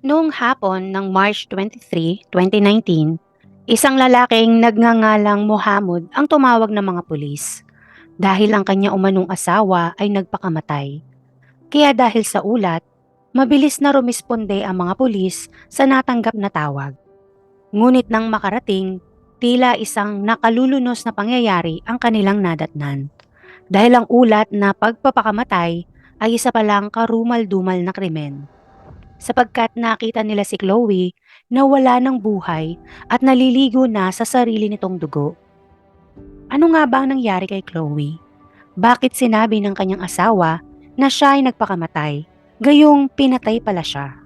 Noong hapon ng March 23, 2019, isang lalaking nagngangalang Mohammed ang tumawag ng mga pulis dahil ang kanya umanong asawa ay nagpakamatay. Kaya dahil sa ulat, mabilis na rumisponde ang mga pulis sa natanggap na tawag. Ngunit nang makarating, tila isang nakalulunos na pangyayari ang kanilang nadatnan. Dahil ang ulat na pagpapakamatay ay isa palang karumal-dumal na krimen sapagkat nakita nila si Chloe na wala ng buhay at naliligo na sa sarili nitong dugo. Ano nga ba ang nangyari kay Chloe? Bakit sinabi ng kanyang asawa na siya ay nagpakamatay, gayong pinatay pala siya?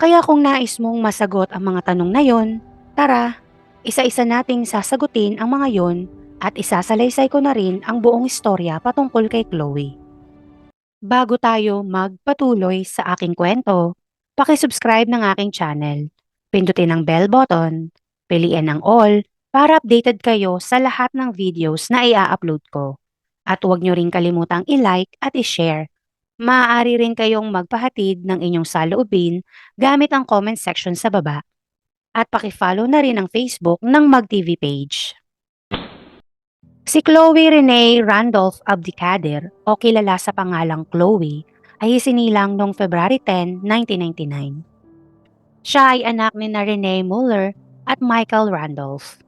Kaya kung nais mong masagot ang mga tanong na yon, tara, isa-isa nating sasagutin ang mga yon at isasalaysay ko na rin ang buong istorya patungkol kay Chloe. Bago tayo magpatuloy sa aking kwento, Paki-subscribe ng aking channel. Pindutin ang bell button, piliin ang all para updated kayo sa lahat ng videos na i-upload ko. At huwag nyo rin kalimutang i-like at i-share. Maaari rin kayong magpahatid ng inyong saloobin gamit ang comment section sa baba. At paki-follow na rin ang Facebook ng MagTV page. Si Chloe Renee Randolph Abdicader o kilala sa pangalang Chloe ay isinilang noong February 10, 1999. Siya ay anak ni na Renee Muller at Michael Randolph.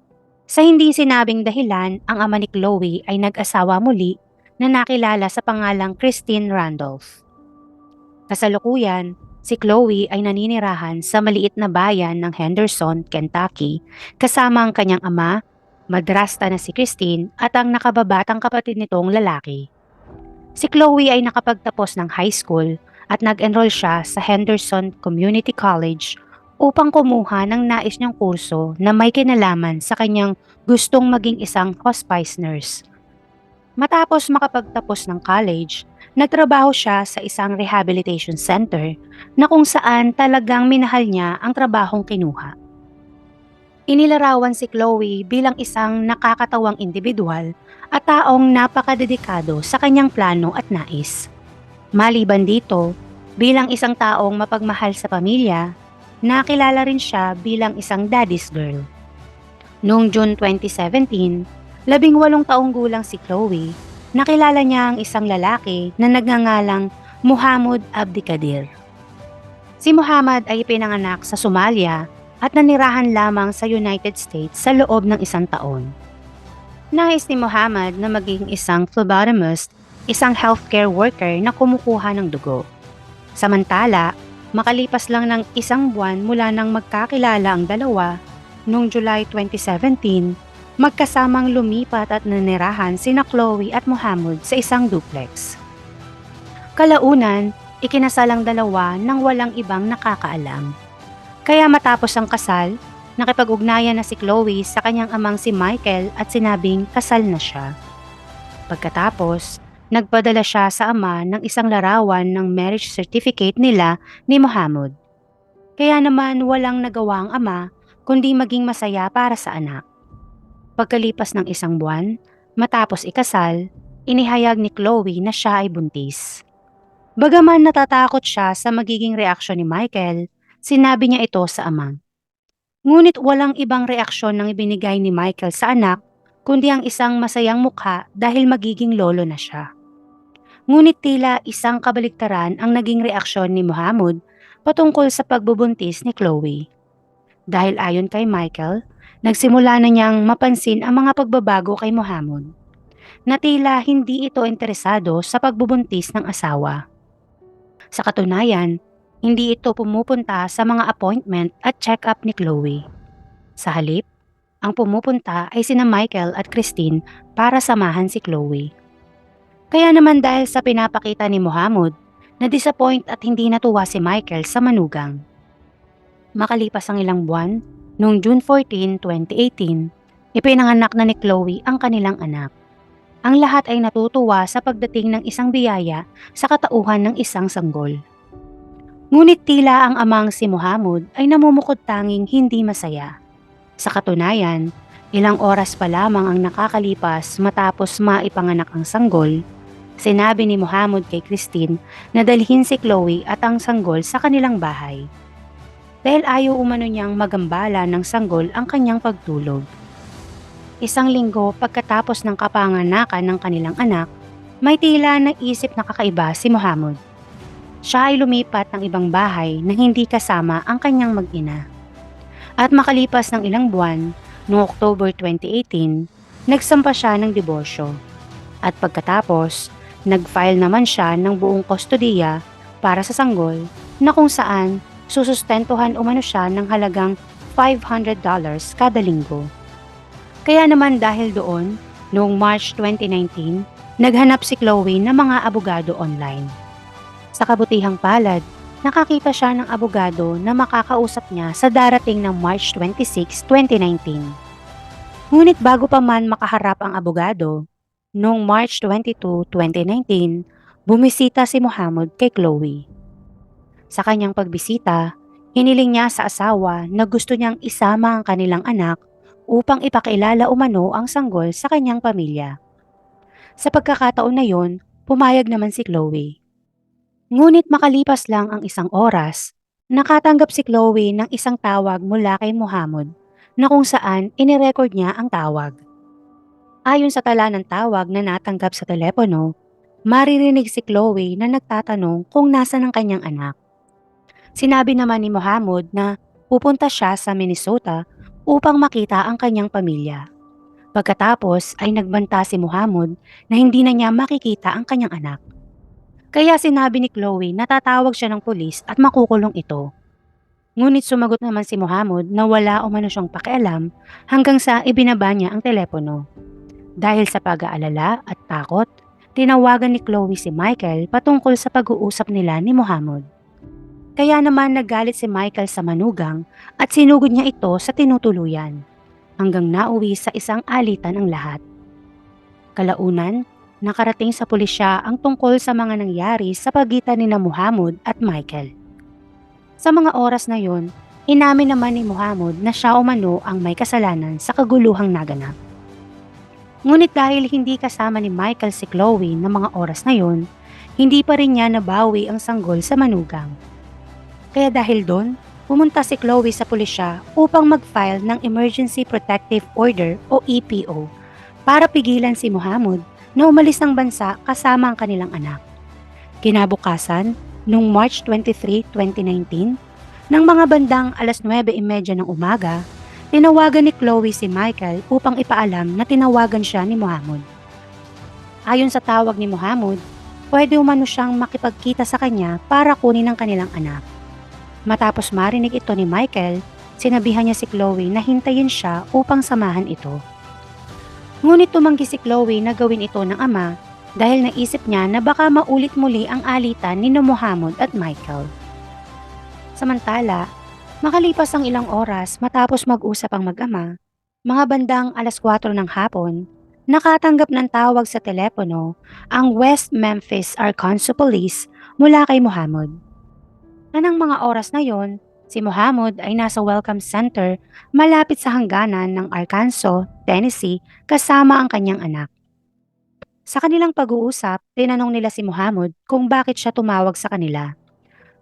Sa hindi sinabing dahilan, ang ama ni Chloe ay nag-asawa muli na nakilala sa pangalang Christine Randolph. Kasalukuyan, si Chloe ay naninirahan sa maliit na bayan ng Henderson, Kentucky kasama ang kanyang ama, madrasta na si Christine at ang nakababatang kapatid nitong lalaki. Si Chloe ay nakapagtapos ng high school at nag-enroll siya sa Henderson Community College upang kumuha ng nais niyang kurso na may kinalaman sa kanyang gustong maging isang hospice nurse. Matapos makapagtapos ng college, nagtrabaho siya sa isang rehabilitation center na kung saan talagang minahal niya ang trabahong kinuha. Inilarawan si Chloe bilang isang nakakatawang individual at taong napakadedikado sa kanyang plano at nais. Maliban dito, bilang isang taong mapagmahal sa pamilya, nakilala rin siya bilang isang daddy's girl. Noong June 2017, labing walong taong gulang si Chloe, nakilala niya ang isang lalaki na nagngangalang Muhammad Abdikadir. Si Muhammad ay pinanganak sa Somalia at nanirahan lamang sa United States sa loob ng isang taon. Nais ni Muhammad na maging isang phlebotomist, isang healthcare worker na kumukuha ng dugo. Samantala, makalipas lang ng isang buwan mula nang magkakilala ang dalawa, noong July 2017, magkasamang lumipat at nanirahan sina Chloe at Muhammad sa isang duplex. Kalaunan, ikinasal ang dalawa nang walang ibang nakakaalam. Kaya matapos ang kasal, Nakipag-ugnayan na si Chloe sa kanyang amang si Michael at sinabing kasal na siya. Pagkatapos, nagpadala siya sa ama ng isang larawan ng marriage certificate nila ni Muhammad. Kaya naman walang nagawa ang ama kundi maging masaya para sa anak. Pagkalipas ng isang buwan, matapos ikasal, inihayag ni Chloe na siya ay buntis. Bagaman natatakot siya sa magiging reaksyon ni Michael, sinabi niya ito sa ama. Ngunit walang ibang reaksyon ng ibinigay ni Michael sa anak kundi ang isang masayang mukha dahil magiging lolo na siya. Ngunit tila isang kabaliktaran ang naging reaksyon ni Muhammad patungkol sa pagbubuntis ni Chloe. Dahil ayon kay Michael, nagsimula na niyang mapansin ang mga pagbabago kay Muhammad na tila hindi ito interesado sa pagbubuntis ng asawa. Sa katunayan, hindi ito pumupunta sa mga appointment at check-up ni Chloe. Sa halip, ang pumupunta ay sina Michael at Christine para samahan si Chloe. Kaya naman dahil sa pinapakita ni Muhammad, na-disappoint at hindi natuwa si Michael sa manugang. Makalipas ang ilang buwan, noong June 14, 2018, ipinanganak na ni Chloe ang kanilang anak. Ang lahat ay natutuwa sa pagdating ng isang biyaya sa katauhan ng isang sanggol. Ngunit tila ang amang si Muhammad ay namumukod tanging hindi masaya. Sa katunayan, ilang oras pa lamang ang nakakalipas matapos maipanganak ang sanggol, sinabi ni Muhammad kay Christine na dalhin si Chloe at ang sanggol sa kanilang bahay. dahil ayaw umano niyang magambala ng sanggol ang kanyang pagtulog. Isang linggo pagkatapos ng kapanganakan ng kanilang anak, may tila naisip na kakaiba si Muhammad. Siya ay lumipat ng ibang bahay na hindi kasama ang kanyang mag-ina. At makalipas ng ilang buwan, noong October 2018, nagsampa siya ng diborsyo. At pagkatapos, nag-file naman siya ng buong kustodiya para sa sanggol na kung saan susustentuhan umano siya ng halagang $500 kada linggo. Kaya naman dahil doon, noong March 2019, naghanap si Chloe ng mga abogado online. Sa kabutihang palad, nakakita siya ng abogado na makakausap niya sa darating ng March 26, 2019. Ngunit bago pa man makaharap ang abogado, noong March 22, 2019, bumisita si Muhammad kay Chloe. Sa kanyang pagbisita, hiniling niya sa asawa na gusto niyang isama ang kanilang anak upang ipakilala umano ang sanggol sa kanyang pamilya. Sa pagkakataon na yon, pumayag naman si Chloe. Ngunit makalipas lang ang isang oras, nakatanggap si Chloe ng isang tawag mula kay Muhammad na kung saan inirecord niya ang tawag. Ayon sa tala ng tawag na natanggap sa telepono, maririnig si Chloe na nagtatanong kung nasa ng kanyang anak. Sinabi naman ni Muhammad na pupunta siya sa Minnesota upang makita ang kanyang pamilya. Pagkatapos ay nagbanta si Muhammad na hindi na niya makikita ang kanyang anak. Kaya sinabi ni Chloe na tatawag siya ng pulis at makukulong ito. Ngunit sumagot naman si Muhammad na wala umano siyang pakialam hanggang sa ibinaba niya ang telepono. Dahil sa pag-aalala at takot, tinawagan ni Chloe si Michael patungkol sa pag-uusap nila ni Muhammad. Kaya naman nagalit si Michael sa manugang at sinugod niya ito sa tinutuluyan hanggang nauwi sa isang alitan ang lahat. Kalaunan, nakarating sa pulisya ang tungkol sa mga nangyari sa pagitan ni na Muhammad at Michael. Sa mga oras na yon, inamin naman ni Muhammad na siya umano ang may kasalanan sa kaguluhang naganap. Ngunit dahil hindi kasama ni Michael si Chloe ng mga oras na yon, hindi pa rin niya nabawi ang sanggol sa manugang. Kaya dahil doon, pumunta si Chloe sa pulisya upang mag-file ng Emergency Protective Order o EPO para pigilan si Muhammad na umalis ng bansa kasama ang kanilang anak. Kinabukasan, noong March 23, 2019, ng mga bandang alas 9.30 ng umaga, tinawagan ni Chloe si Michael upang ipaalam na tinawagan siya ni Muhammad. Ayon sa tawag ni Muhammad, pwede umano siyang makipagkita sa kanya para kunin ang kanilang anak. Matapos marinig ito ni Michael, sinabihan niya si Chloe na hintayin siya upang samahan ito. Ngunit tumanggi si Chloe na gawin ito ng ama dahil naisip niya na baka maulit muli ang alitan ni Muhammad at Michael. Samantala, makalipas ang ilang oras matapos mag-usap ang mag-ama, mga bandang alas 4 ng hapon, nakatanggap ng tawag sa telepono ang West Memphis Arkansas Police mula kay Muhammad na ng mga oras na yon, si Muhammad ay nasa welcome center malapit sa hangganan ng Arkansas, Tennessee kasama ang kanyang anak. Sa kanilang pag-uusap, tinanong nila si Muhammad kung bakit siya tumawag sa kanila.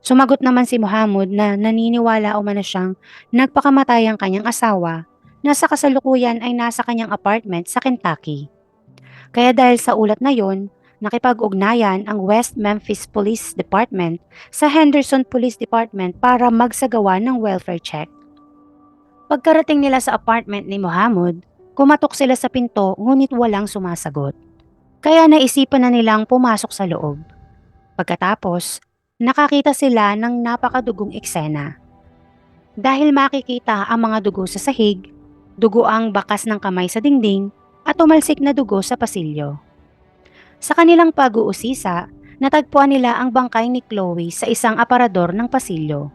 Sumagot naman si Muhammad na naniniwala umano siyang nagpakamatay ang kanyang asawa na sa kasalukuyan ay nasa kanyang apartment sa Kentucky. Kaya dahil sa ulat na yon, nakipag-ugnayan ang West Memphis Police Department sa Henderson Police Department para magsagawa ng welfare check. Pagkarating nila sa apartment ni Muhammad, kumatok sila sa pinto ngunit walang sumasagot. Kaya naisipan na nilang pumasok sa loob. Pagkatapos, nakakita sila ng napakadugong eksena. Dahil makikita ang mga dugo sa sahig, dugo ang bakas ng kamay sa dingding, at umalsik na dugo sa pasilyo. Sa kanilang pag-uusisa, natagpuan nila ang bangkay ni Chloe sa isang aparador ng pasilyo.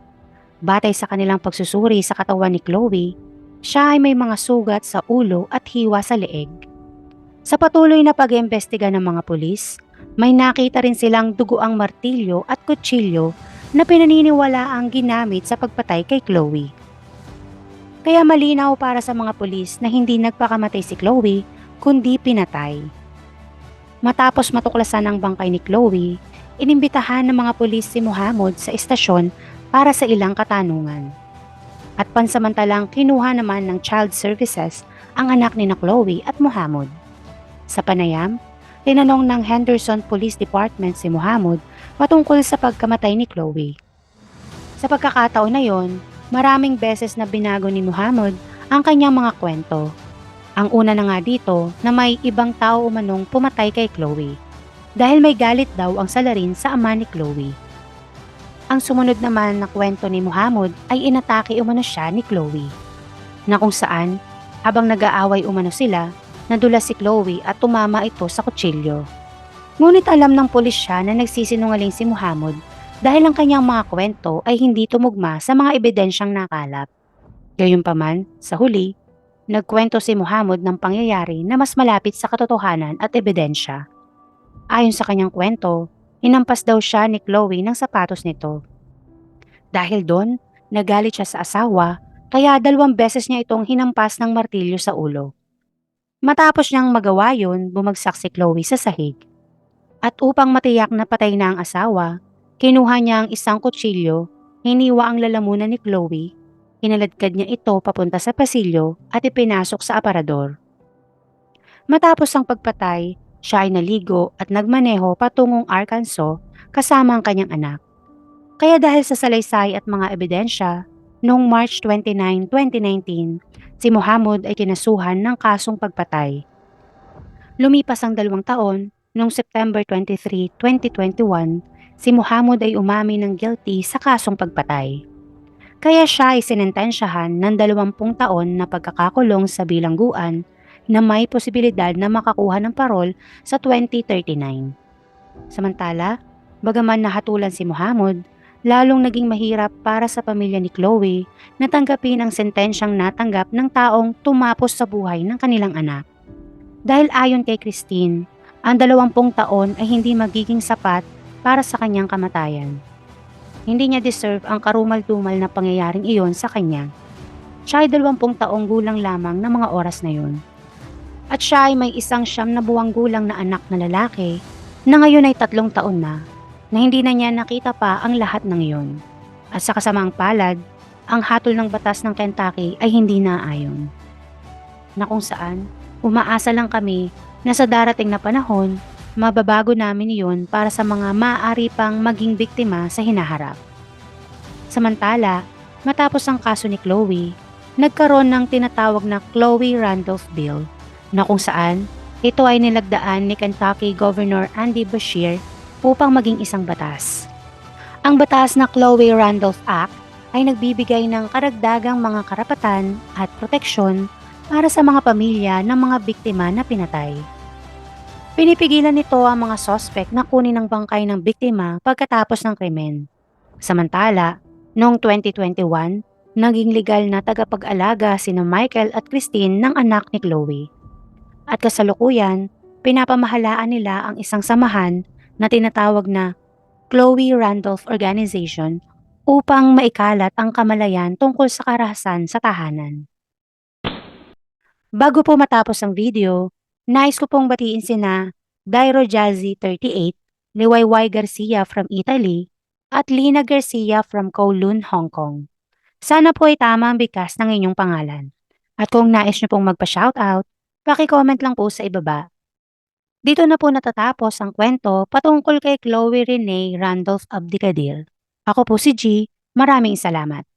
Batay sa kanilang pagsusuri sa katawan ni Chloe, siya ay may mga sugat sa ulo at hiwa sa leeg. Sa patuloy na pag-iimbestiga ng mga pulis, may nakita rin silang dugoang martilyo at kutsilyo na pinaniniwala ang ginamit sa pagpatay kay Chloe. Kaya malinaw para sa mga pulis na hindi nagpakamatay si Chloe, kundi pinatay. Matapos matuklasan ang bangkay ni Chloe, inimbitahan ng mga pulis si Muhammad sa istasyon para sa ilang katanungan. At pansamantalang kinuha naman ng Child Services ang anak ni na Chloe at Muhammad. Sa panayam, tinanong ng Henderson Police Department si Muhammad patungkol sa pagkamatay ni Chloe. Sa pagkakataon na yon, maraming beses na binago ni Muhammad ang kanyang mga kwento. Ang una na nga dito na may ibang tao umanong pumatay kay Chloe dahil may galit daw ang salarin sa ama ni Chloe. Ang sumunod naman na kwento ni Muhammad ay inatake umano siya ni Chloe. Na kung saan, habang nag-aaway umano sila, nadulas si Chloe at tumama ito sa kutsilyo. Ngunit alam ng pulis siya na nagsisinungaling si Muhammad dahil ang kanyang mga kwento ay hindi tumugma sa mga ebidensyang nakalap. Gayunpaman, sa huli, nagkwento si Muhammad ng pangyayari na mas malapit sa katotohanan at ebidensya. Ayon sa kanyang kwento, inampas daw siya ni Chloe ng sapatos nito. Dahil doon, nagalit siya sa asawa kaya dalawang beses niya itong hinampas ng martilyo sa ulo. Matapos niyang magawa yun, bumagsak si Chloe sa sahig. At upang matiyak na patay na ang asawa, kinuha niya ang isang kutsilyo, hiniwa ang lalamunan ni Chloe, inaladkad niya ito papunta sa pasilyo at ipinasok sa aparador. Matapos ang pagpatay, siya ay naligo at nagmaneho patungong Arkansas kasama ang kanyang anak. Kaya dahil sa salaysay at mga ebidensya, noong March 29, 2019, si Muhammad ay kinasuhan ng kasong pagpatay. Lumipas ang dalawang taon, noong September 23, 2021, si Muhammad ay umamin ng guilty sa kasong pagpatay. Kaya siya ay sinentensyahan ng 20 taon na pagkakakulong sa bilangguan na may posibilidad na makakuha ng parol sa 2039. Samantala, bagaman nahatulan si Muhammad, lalong naging mahirap para sa pamilya ni Chloe na tanggapin ang sentensyang natanggap ng taong tumapos sa buhay ng kanilang anak. Dahil ayon kay Christine, ang dalawampung taon ay hindi magiging sapat para sa kanyang kamatayan. Hindi niya deserve ang karumal-dumal na pangyayaring iyon sa kanya. Siya ay dalawampung taong gulang lamang ng mga oras na yun. At siya ay may isang siyam na buwang gulang na anak na lalaki na ngayon ay tatlong taon na na hindi na niya nakita pa ang lahat ng iyon. At sa kasamaang palad, ang hatol ng batas ng Kentucky ay hindi naayon. Na kung saan, umaasa lang kami na sa darating na panahon, mababago namin iyon para sa mga maaari pang maging biktima sa hinaharap. Samantala, matapos ang kaso ni Chloe, nagkaroon ng tinatawag na Chloe Randolph Bill na kung saan ito ay nilagdaan ni Kentucky Governor Andy Beshear upang maging isang batas. Ang batas na Chloe Randolph Act ay nagbibigay ng karagdagang mga karapatan at proteksyon para sa mga pamilya ng mga biktima na pinatay. Pinipigilan nito ang mga sospek na kunin ang bangkay ng biktima pagkatapos ng krimen. Samantala, noong 2021, naging legal na tagapag-alaga sina Michael at Christine ng anak ni Chloe. At kasalukuyan, pinapamahalaan nila ang isang samahan na tinatawag na Chloe Randolph Organization upang maikalat ang kamalayan tungkol sa karahasan sa tahanan. Bago po matapos ang video, nais ko pong batiin sina Dairo Jazzy 38, Liwayway Garcia from Italy, at Lina Garcia from Kowloon, Hong Kong. Sana po ay tama ang bigkas ng inyong pangalan. At kung nais nyo pong magpa-shoutout, paki-comment lang po sa ibaba. Dito na po natatapos ang kwento patungkol kay Chloe Renee Randolph Abdicadir. Ako po si G. Maraming salamat.